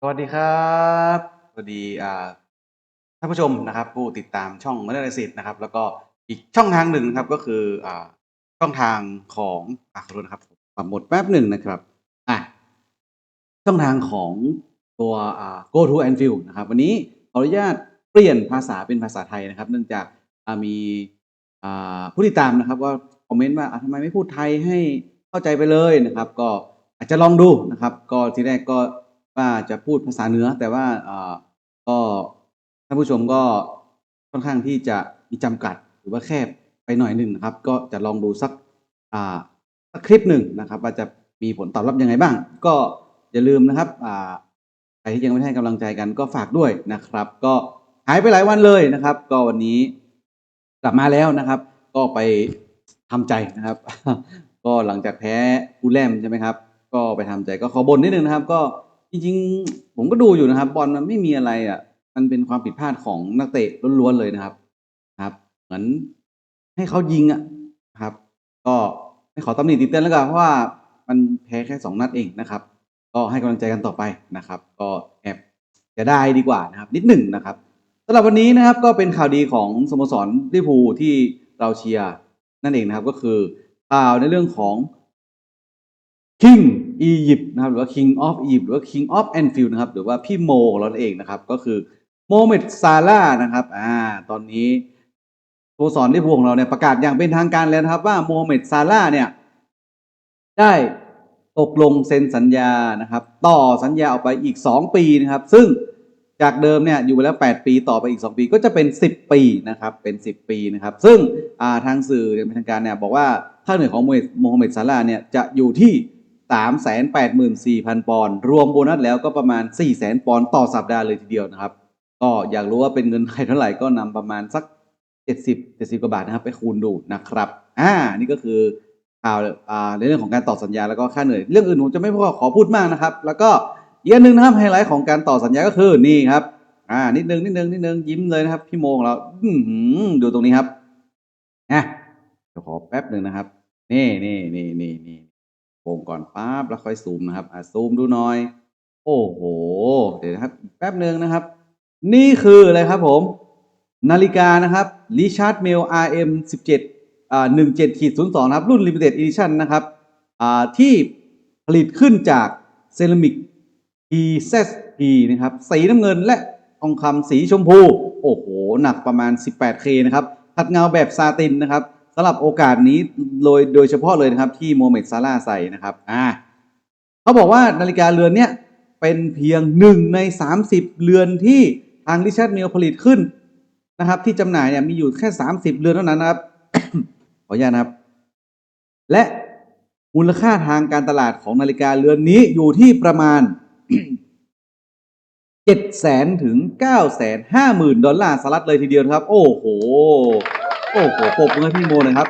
สวัสดีครับ สวัสดีอ่าท่านผู้ชมนะครับ ผู้ติดตามช่องม o น e r สิทธ์นะครับ แล้วก็อีกช่องทางหนึ่งนะครับก็คืออ่าช่องทางของอะขอโทษนะครับปรับหมดแป๊บหนึ่งนะครับอะช่องทางของตัวอ่า go to and field นะครับ วันนี้ขออนุญาตเปลี่ยนภาษาเป็นภาษาไทยนะครับ เนื่องจากอ่ามีอ่าผู้ติดตามนะครับว่าคอมเมนต์ว่าอะทำไมไม่พูดไทยให้เข้าใจไปเลยนะครับ ก็อาจจะลองดูนะครับ ก็ทีแรกก็ ว่าจะพูดภาษาเหนือ แต่ว่าเอ่อก็ท่านผู้ชมก็ค่อนข้างที่จะมีจำกัดหรือว่าแคบไปหน่อยหนึ่งนะครับ ก็จะลองดูสักอ่าสักคลิปหนึ่งนะครับ ว่าจะมีผลตอบรับยังไงบ้าง ก็อย่าลืมนะครับอ่าใครที่ยังไม่ให้กำลังใจกันก็ฝากด้วยนะครับ ก็หายไปหลายวันเลยนะครับ ก็วันนี้กลับมาแล้วนะครับ ก็ไปทำใจนะครับ ก็หลังจากแพ้อูแลมใช่ไหมครับ ก็ไปทำใจก็ขอบ่นนิดนึงนะครับ ก็ ริงๆ ผมก็ดูอยู่นะครับ บอลมันไม่มีอะไรอะ มันเป็นความผิดพลาดของนักเตะล้วนๆเลยนะครับ ครับ เหมือนให้เขายิงอะครับ ก็ไม่ขอตำหนิติดเต้นแล้วกันเพราะว่ามันแพ้แค่สองนัดเองนะครับ ก็ให้กำลังใจกันต่อไปนะครับ ก็แอบจะได้ดีกว่านะครับ นิดหนึ่งนะครับสำหรับวันนี้นะครับก็เป็นข่าวดีของสโมสรลิเวอร์พูลที่เราเชียร์นั่นเองนะครับ ก็คือข่าวในเรื่องของ King อียิปต์นะครับหรือว่า King of Egypt หรือว่า King of Anfield นะครับหรือว่าพี่โมของเราเองนะครับ ก็คือโมเมดซาลานะครับอ่าตอนนี้สโมสรลิเวอร์พูลของเราเนี่ยประกาศอย่างเป็นทางการแล้วนะครับ ว่าโมเมดซาลาเนี่ยได้ตกลงเซ็นสัญญานะครับ ต่อสัญญาออกไปอีก 2 ปีนะครับ ซึ่งจากเดิมเนี่ยอยู่ไปแล้ว 8 ปีต่อไปอีก 2 ปีก็จะเป็น 10 ปีนะครับเป็น 10 ปีนะครับ ซึ่งาทางสื่อเป็นทางการเนี่ยบอกว่าค่าเหนื่อยของโมฮัมเหม็ดซาลาเนี่ยจะอยู่ที่ 384,000 ปอนด์รวมโบนัสแล้วก็ประมาณ 400,000 ปอนด์ต่อสัปดาห์เลยทีเดียวนะครับ ก็อยากรู้ว่าเป็นเงินไทยเท่าไหร่ก็นำประมาณสัก 70 70กว่าบาทนะครับ ไปคูณดูนะครับอ่านี่ก็คือข่าวอ่าในเรื่องของการต่อสัญญาแล้วก็ค่าเหนื่อย เรื่องอื่นผมจะไม่ขอพูดมากนะครับ แล้วก็อีกอันหนึ่งนะครับไฮไลท์ของการต่อสัญญาก็คือนี่ครับอ่านิดนึงนิดนึงนิดนึงยิ้มเลยนะครับ พี่โมงเราดูตรงนี้ครับนะขอแป๊บหนึ่งนะครับ นี่นี่นี่นี่นี่ โป่งก่อนปั๊บแล้วค่อยซูมนะครับอ่าซูมดูหน่อย โอ้โห เดี๋ยวนะครับแป๊บหนึ่งนะครับ นี่คืออะไรครับผม นาฬิกานะครับริชาร์ดเมล RM 17อ่า17ขีด02นะครับ รุ่น Limited Edition นะครับอ่าที่ผลิตขึ้นจากเซรามิก PZP นะครับ สีน้ำเงินและทองคำสีชมพู โอ้โห หนักประมาณ 18K นะครับ ขัดเงาแบบซาตินนะครับ สำหรับโอกาสนี้โดยโดยเฉพาะเลยนะครับที่โมเมดซาร่าใส่นะครับอ่าเขาบอกว่านาฬิกาเรือนเนี้ยเป็นเพียงหนึ่งใน 30 เรือนที่ทางริชาร์ดเมลผลิตขึ้นนะครับ ที่จำหน่ายเนี่ยมีอยู่แค่ 30 เรือนเท่านั้นนะครับ ขออนุญาตนะครับ และมูลค่าทางการตลาดของนาฬิกาเรือนนี้อยู่ที่ประมาณเจ็ดแสนถึงเก้าแสนห้าหมื่นดอลลาร์สหรัฐเลยทีเดียวครับ โอ้โห โอ้โหปรบมือให้พี่โมหนะครับ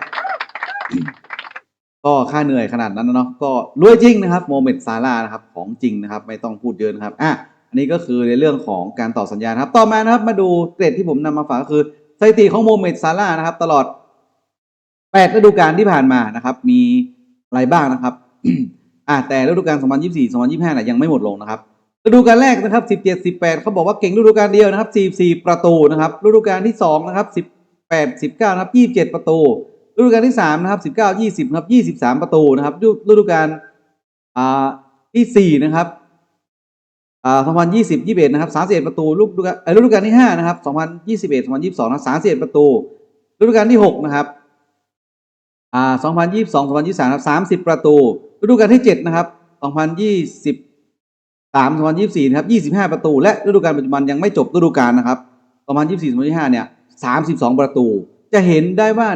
ก็ค่าเหนื่อยขนาดนั้นนะเนาะก็รวยจริงนะครับโมเมดซาร่านะครับของจริงนะครับ ไม่ต้องพูดเยอะนะครับอะอันนี้ก็คือในเรื่องของการต่อสัญญาครับ ต่อมานะครับ มาดูเกรดที่ผมนำมาฝากก็คือสถิติของโมเมดซาร่านะครับ ตลอดแปดฤดูกาลที่ผ่านมานะครับ มีอะไรบ้างนะครับอะแต่ฤดูกาล 2024 2025น่ะยังไม่หมดลงนะครับฤดูกาลแรกนะครับ 17 18เขาบอกว่าเก่งฤดูกาลเดียวนะครับ 44 ประตูนะครับฤดูกาลที่2นะครับ 8 19นะครับ 27 ประตูฤดูกาลที่3นะครับ19 20นะครับ23 ประตูนะครับฤดูกาลอ่าที่4นะครับอ่า2020 21นะครับ31 ประตูฤดูกาลฤดูกาลที่5นะครับ2021 2022นะ31 ประตูฤดูกาลที่6นะครับอ่า2022 2023ครับ30 ประตูฤดูกาลที่7นะครับ2020สาม2024 นะครับ 25 ประตู และฤดูกาลปัจจุบันยังไม่จบฤดูกาลนะครับ 2024 2025 เนี่ย 32 ประตู จะเห็นได้ว่า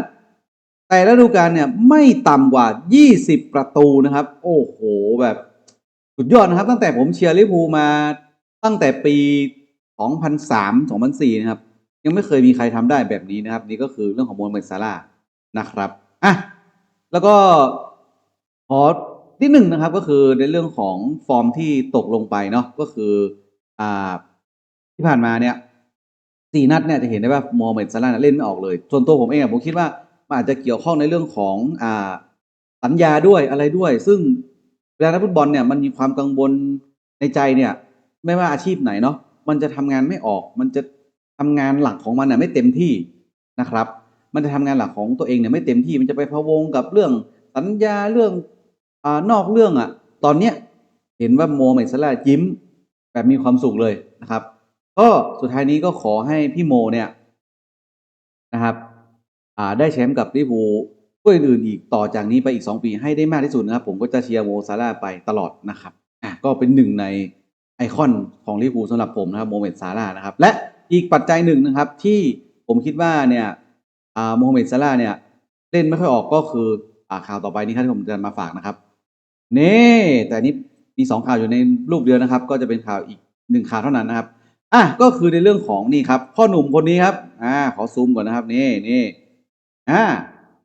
แต่ละฤดูกาลเนี่ยไม่ต่ำกว่า 20 ประตูนะครับ โอ้โหแบบสุดยอดนะครับ ตั้งแต่ผมเชียร์ลิเวอร์พูลมาตั้งแต่ปี 2003 2004 นะครับ ยังไม่เคยมีใครทำได้แบบนี้นะครับ นี่ก็คือเรื่องของโมฮัมเหม็ดซาร่านะครับอะแล้วก็ขอนิดหนึ่งนะครับก็คือในเรื่องของฟอร์มที่ตกลงไปเนาะก็คืออ่าที่ผ่านมาเนี่ย สี่นัดเนี่ยจะเห็นได้ว่าโมฮัมเม็ดซาร่าห์เนี่ยเล่นไม่ออกเลย ส่วนตัวผมเองผมคิดว่ามันอาจจะเกี่ยวข้องในเรื่องของอ่าสัญญาด้วยอะไรด้วย ซึ่งเวลานักฟุตบอลเนี่ยมันมีความกังวลในใจเนี่ย ไม่ว่าอาชีพไหนเนาะมันจะทำงานไม่ออก มันจะทำงานหลักของมันน่ะไม่เต็มที่นะครับ มันจะทำงานหลักของตัวเองเนี่ยไม่เต็มที่มันจะไปพะวงกับเรื่องสัญญาเรื่องอ่านอกเรื่องอะ ตอนเนี้ยเห็นว่าโมเมดสลายิ้มแบบมีความสุขเลยนะครับ ก็สุดท้ายนี้ก็ขอให้พี่โมเนี่ยนะครับอ่าได้แชมป์กับลิเวอร์พูลถ้วยอื่นอีกต่อจากนี้ไปอีก 2 ปีให้ได้มากที่สุดนะครับ ผมก็จะเชียร์โมซาร่าไปตลอดนะครับอะก็เป็นหนึ่งในไอคอนของลิเวอร์พูลสำหรับผมนะครับโมเมดซาร่านะครับ และอีกปัจจัยหนึ่งนะครับ ที่ผมคิดว่าเนี่ยอ่าโมเมดซาร่าเนี่ยเล่นไม่ค่อยออกก็คืออ่าข่าวต่อไปนี้ครับที่ผมจะมาฝากนะครับเน่แต่นนี้มีสองข่าวอยู่ในรูปเดียวนะครับ ก็จะเป็นข่าวอีกหนึ่งข่าวเท่านั้นนะครับ อะก็คือในเรื่องของนี่ครับ พ่อหนุ่มคนนี้ครับ อ่า ขอซูมก่อนนะครับ นี่นี่อ่า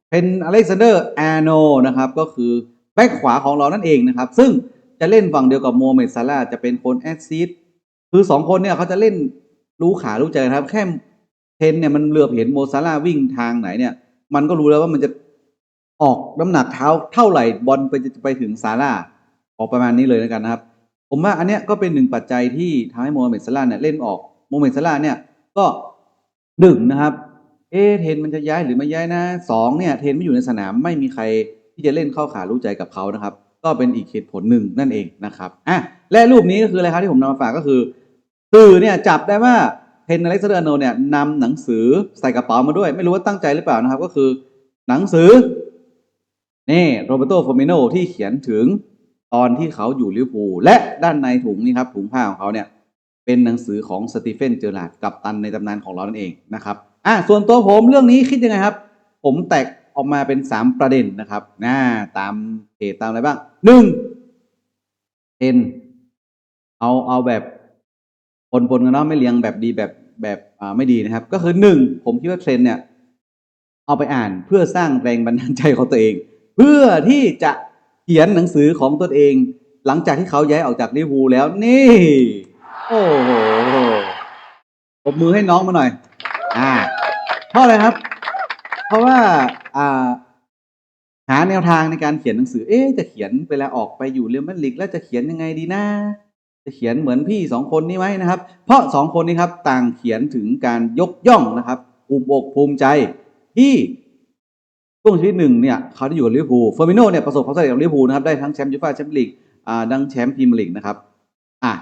เป็นอเล็กซานเดอร์แอาโนนะครับ ก็คือแบ็คขวาของเรานั่นเองนะครับ ซึ่งจะเล่นฝั่งเดียวกับโมเมดซาร่าจะเป็นคนแอดซิดคือสองคนเนี่ยเขาจะเล่นรู้ขารู้ใจครับ แค่เทนเนี่ยมันเหลือบเห็นโมซาร่าวิ่งทางไหนเนี่ย มันก็รู้แล้วว่ามันจะออกน้ำหนักเท้าเท่าไหร่บอลไปจะไปถึงซาร่าออกประมาณนี้เลยแล้วกันนะครับ ผมว่าอันเนี้ยก็เป็นหนึ่งปัจจัยที่ทำให้โมฮัมเหม็ดซาร่าเนี่ยเล่นออกโมฮัมเหม็ดซาร่าเนี่ยก็หนึ่งนะครับ เอเทนมันจะย้ายหรือไม่ย้ายนะสองเนี่ยเทนไม่อยู่ในสนามไม่มีใครที่จะเล่นเข้าขารู้ใจกับเขานะครับ ก็เป็นอีกเหตุผลหนึ่งนั่นเองนะครับอะและรูปนี้ก็คืออะไรครับที่ผมนำมาฝากก็คือสื่อเนี่ยจับได้ว่าเทนอเล็กซานเดอร์โนลด์เนี่ยนำหนังสือใส่กระเป๋ามาด้วย ไม่รู้ว่าตั้งใจหรือเปล่านะครับ ก็คือหนังสือนี่โรเบโตฟอร์มิโนที่เขียนถึง ตอนที่เขาอยู่ลิเวอร์พูลและด้านในถุงนี่ครับถุงผ้าของเขาเนี่ยเป็นหนังสือของสตีเฟนเจอร์ลาดกับตันในตำนานของเรานั่นเองนะครับอะส่วนตัวผมเรื่องนี้คิดยังไงครับ ผมแตกออกมาเป็นสามประเด็นนะครับนะตามเพจตามอะไรบ้างหนึ่งเทนเอาเอาแบบปนๆกันเนาะไม่เรียงแบบดีแบบแบบอ่าไม่ดีนะครับ ก็คือหนึ่งผมคิดว่าเทรนเนี่ย เอาไปอ่านเพื่อสร้างแรงบันดาลใจของตัวเอง เพื่อที่จะ เขียนหนังสือของตนเอง หลังจากที่เขาย้ายออกจากลิเวอร์พูลแล้ว นี่ โอ้โหปบมือให้น้องมาหน่อย อ่าเพราะอะไรครับ เพราะว่าอ่าหาแนวทางในการเขียนหนังสือ เอ๊ะจะเขียนเวลาออกไปอยู่เรอัลมาดริดแล้วจะเขียนยังไงดีนะ จะเขียนเหมือนพี่สองคนนี้ไหมนะครับ เพราะสองคนนี้ครับ ต่างเขียนถึงการยกย่องนะครับภูมิอกภูมิใจที่ ช่วงชีวิตหนึ่งเนี่ยเขาได้อยู่กับลิเวอร์พูลเฟอร์มิโนเนี่ยประสบความสำเร็จกับลิเวอร์พูลนะครับได้ทั้งแชมป์ยูฟ่าแชมเปี้ยนลีกอ่าดังแชมป์พรีเมียร์ลีกนะครับอะ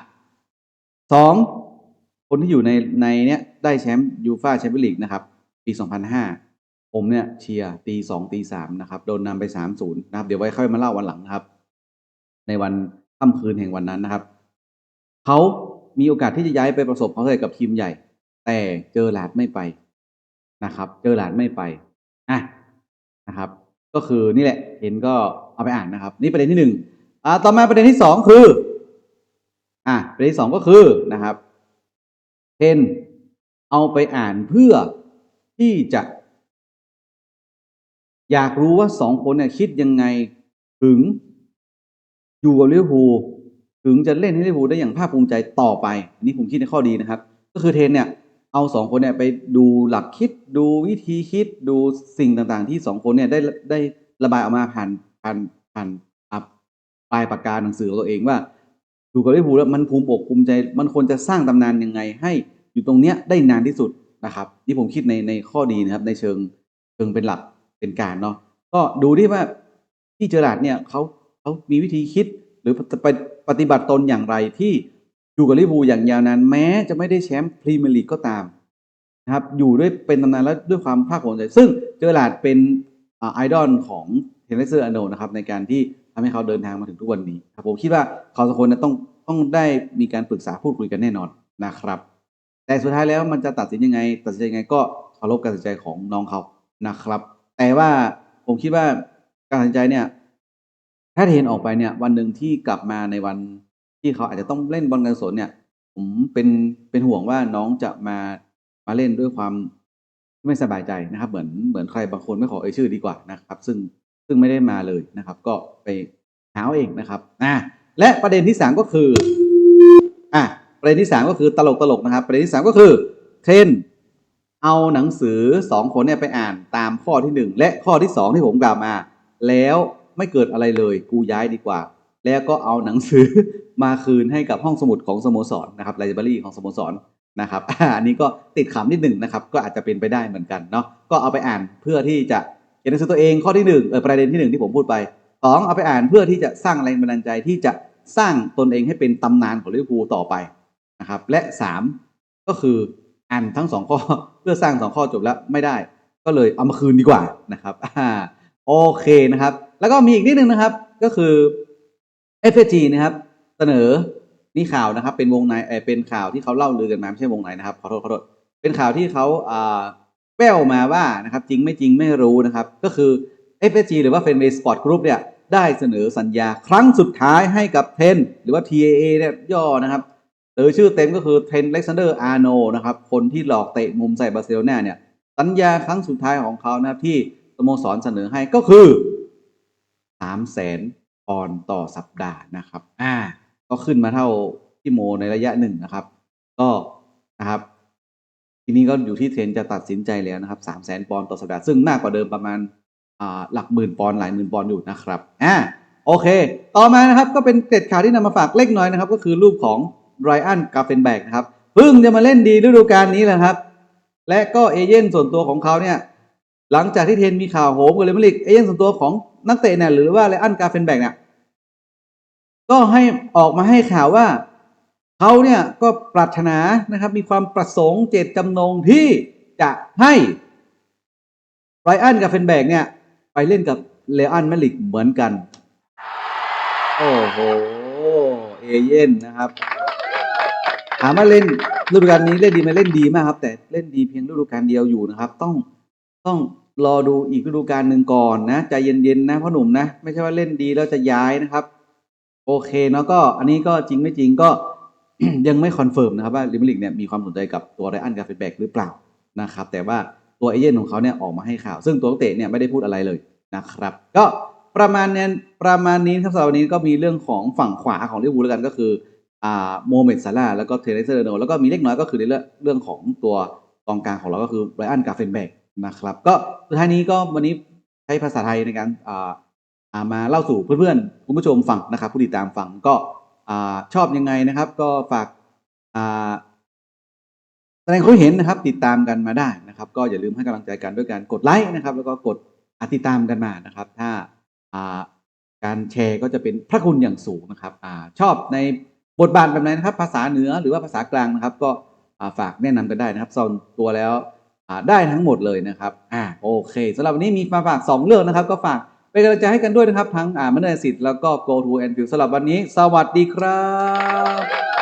สองคนที่อยู่ในในเนี้ยได้แชมป์ยูฟ่าแชมเปี้ยนลีกนะครับปี 2005 ผมเนี่ยเชียร์ตีสองตีสามนะครับโดนนำไปสามศูนย์นะครับเดี๋ยวไว้ค่อยมาเล่าวันหลังนะครับ ในวันค่ำคืนแห่งวันนั้นนะครับเขามีโอกาสที่จะย้ายไปประสบความสำเร็จกับทีมใหญ่ แต่เจอหลาดไม่ไปนะครับ เจอหลาดไม่ไป นะครับ ก็คือนี่แหละเห็นก็เอาไปอ่านนะครับ นี่ประเด็นที่หนึ่งอ่าต่อมาประเด็นที่สองคือ อะประเด็นที่สองก็คือนะครับเทนเอาไปอ่านเพื่อที่จะ อยากรู้ว่าสองคนเนี่ยคิดยังไงถึงอยู่กับลิเวอร์พูลถึงจะเล่นให้ลิเวอร์พูลได้อย่างภาคภูมิใจต่อไป อันนี้ผมคิดในข้อดีนะครับ ก็คือเทนเนี่ย เอาสองคนเนี่ยไปดูหลักคิดดูวิธีคิดดูสิ่งต่างๆ ที่สองคนเนี่ยได้ได้ระบายออกมาผ่านผ่านผ่านปลายปากกาหนังสือของตัวเองว่าอยู่กับลิเวอร์พูลแล้วมันภูมิอกภูมิใจ มันควรจะสร้างตำนานยังไง ให้อยู่ตรงเนี้ยได้นานที่สุดนะครับนี่ผมคิดในในข้อดีนะครับในเชิงเชิงเป็นหลักเป็นการเนาะก็ดูที่ว่าที่เจอราร์ดเนี่ยเขาเขามีวิธีคิดหรือไปปฏิบัติตนอย่างไรที่ อยู่กับลิเวอร์พูลอย่างยาวนานแม้จะไม่ได้แชมป์พรีเมียร์ลีกก็ตามนะครับอยู่ด้วยเป็นตำนานและด้วยความภาคภูมิใจ ซึ่งเจอราร์ดเป็นไอดอลของเทนนิสเซอร์อโนนะครับในการที่ทำให้เขาเดินทางมาถึงทุกวันนี้ครับผมคิดว่าเขาสองคนต้องต้องได้มีการปรึกษาพูดคุยกันแน่นอนนะครับ แต่สุดท้ายแล้วมันจะตัดสินยังไง ตัดสินยังไงก็เคารพการตัดสินใจของน้องเขานะครับ แต่ว่าผมคิดว่าการตัดสินใจเนี่ยถ้าเทนออกไปเนี่ยวันหนึ่งที่กลับมาในวัน ที่เขาอาจจะต้องเล่นบอลการกุศลเนี่ย ผมเป็นเป็นห่วงว่าน้องจะมามาเล่นด้วยความไม่สบายใจนะครับ เหมือนเหมือนใครบางคนไม่ขอเอ่ยชื่อดีกว่านะครับ ซึ่งซึ่งไม่ได้มาเลยนะครับ ก็ไปหาเอาเองนะครับอ่าและประเด็นที่สามก็คืออะประเด็นที่สามก็คือตลกตลกนะครับ ประเด็นที่สามก็คือเทรนเอาหนังสือสองคนเนี่ยไปอ่านตามข้อที่หนึ่งและข้อที่สองที่ผมกล่าวมา แล้วไม่เกิดอะไรเลย กูย้ายดีกว่า แล้วก็เอาหนังสือ มาคืนให้กับห้องสมุดของสโมสรนะครับไลบรารีของสโมสรนะครับอันนี้ก็ติดขำนิดหนึ่งนะครับ ก็อาจจะเป็นไปได้เหมือนกันเนาะก็เอาไปอ่านเพื่อที่จะเขียนหนังสือตัวเองข้อที่หนึ่งเออประเด็นที่หนึ่งที่ผมพูดไปสองเอาไปอ่านเพื่อที่จะสร้างแรงบันดาลใจที่จะสร้างตนเองให้เป็นตำนานของลิเวอร์พูลต่อไปนะครับ และสามก็คืออ่านทั้งสองข้อเพื่อสร้างสองข้อจบแล้วไม่ได้ ก็เลยเอามาคืนดีกว่านะครับอโอเคนะครับ แล้วก็มีอีกนิดนึงนะครับก็คือ f อ g นะครับ เสนอนี่ข่าวนะครับ เป็นวงในเออเป็นข่าวที่เขาเล่าลือกันมาไม่ใช่วงในนะครับขอโทษขอโทษเป็นข่าวที่เขาอ่าแววมาว่านะครับ จริงไม่จริงไม่รู้นะครับ ก็คือ f อ g หรือว่า f e n w a y Sport Group เนี่ยได้เสนอสัญญาครั้งสุดท้ายให้กับเทนหรือว่า TAA เนี่ยย่อนะครับหรือชื่อเต็มก็คือเทนเล็กซานเดอร์อาร์โนนะครับ คนที่หลอกเตะมุมใส่บาร์เซโลนาเนี่ย สัญญาครั้งสุดท้ายของเขานะครับที่สโมสรเสนอให้ก็คือสามแสนปอนด์ต่อสัปดาห์นะครับ อ่า ก็ขึ้นมาเท่าที่โมในระยะหนึ่งนะครับ ก็นะครับ ทีนี้ก็อยู่ที่เทรนจะตัดสินใจแล้วนะครับสามแสนปอนด์ต่อสัปดาห์ซึ่งมากกว่าเดิมประมาณหลักหมื่นปอนด์หลายหมื่นปอนด์อยู่นะครับอ่าโอเค ต่อมานะครับก็เป็นเกร็ดข่าวที่นำมาฝากเล็กน้อยนะครับ ก็คือรูปของไรอันกาเฟนแบกนะครับเพิ่งจะมาเล่นดีฤดูกาลนี้แหละครับ และก็เอเย่นส่วนตัวของเขาเนี่ยหลังจากที่เทนมีข่าวโหมกับเลมาดริดเอเย่นส่วนตัวของนักเตะเนี่ยหรือว่าไรอันกาเฟนแบกเนี่ย ก็ให้ออกมาให้ข่าวว่าเขาเนี่ยก็ปรารถนานะครับ มีความประสงค์เจตจำนงที่จะให้ไรอันกับเฟนแบกเนี่ย ไปเล่นกับเลอันแมาดริดเหมือนกัน โอ้โห เอเย่นนะครับถามว่าเล่นฤดูกาลนี้เล่นดีไหมเล่นดีมากครับ แต่เล่นดีเพียงฤดูกาลเดียวอยู่นะครับ ต้องต้องรอดูอีกฤดูกาลหนึ่งก่อนนะใจเย็นๆนะพ่อหนุ่มนะ ไม่ใช่ว่าเล่นดีแล้วจะย้ายนะครับ โอเคเนาะก็อันนี้ก็จริงไม่จริงก็ยังไม่คอนเฟิร์มนะครับว่าลิมลิกเนี่ยมีความสนใจกับตัวไรอันกาเฟนแบกหรือเปล่านะครับแต่ว่าตัวเอเย่นของเขาเนี่ยออกมาให้ข่าว ซึ่งตัวเตะเนี่ยไม่ได้พูดอะไรเลยนะครับ ก็ประมาณนี้ประมาณนี้ครับสำหรับวันนี้ก็มีเรื่องของฝั่งขวาของลิเวอร์พูลแล้วกันก็คืออ่าโมเมดซาร่าแล้วก็เทเรเซอร์โนแล้วก็มีเล็กน้อยก็คือในเรื่องเรื่องของตัวกองกลางของเราก็คือไรอันกาเฟนแบกนะครับก็สุดท้ายนี้ก็วันนี้ใช้ภาษาไทยในการอ่า มาเล่าสู่เพื่อนๆคุณผู้ชมฟังนะครับ ผู้ติดตามฟังก็อชอบยังไงนะครับ ก็ฝากแสดงความเห็นนะครับ ติดตามกันมาได้นะครับ ก็อย่าลืมให้กำลังใจกันด้วยการกดไลค์นะครับ แล้วก็กดอ่าติดตามกันมานะครับ ถ้าการแชร์ก็จะเป็นพระคุณอย่างสูงนะครับอชอบในบทบาทแบบไหนนะครับ ภาษาเหนือหรือว่าภาษากลางนะครับ ก็ฝากแนะนำกันได้นะครับส่วนตัวแล้วได้ทั้งหมดเลยนะครับอ่าโอเคสำหรับวันนี้มีมาฝาก 2 เรื่องนะครับ ก็ฝาก เป็นกำลังใจให้กันด้วยนะครับ ทั้งอ่ามนเนสิทธิ์แล้วก็ go to and view สำหรับวันนี้ สวัสดีครับ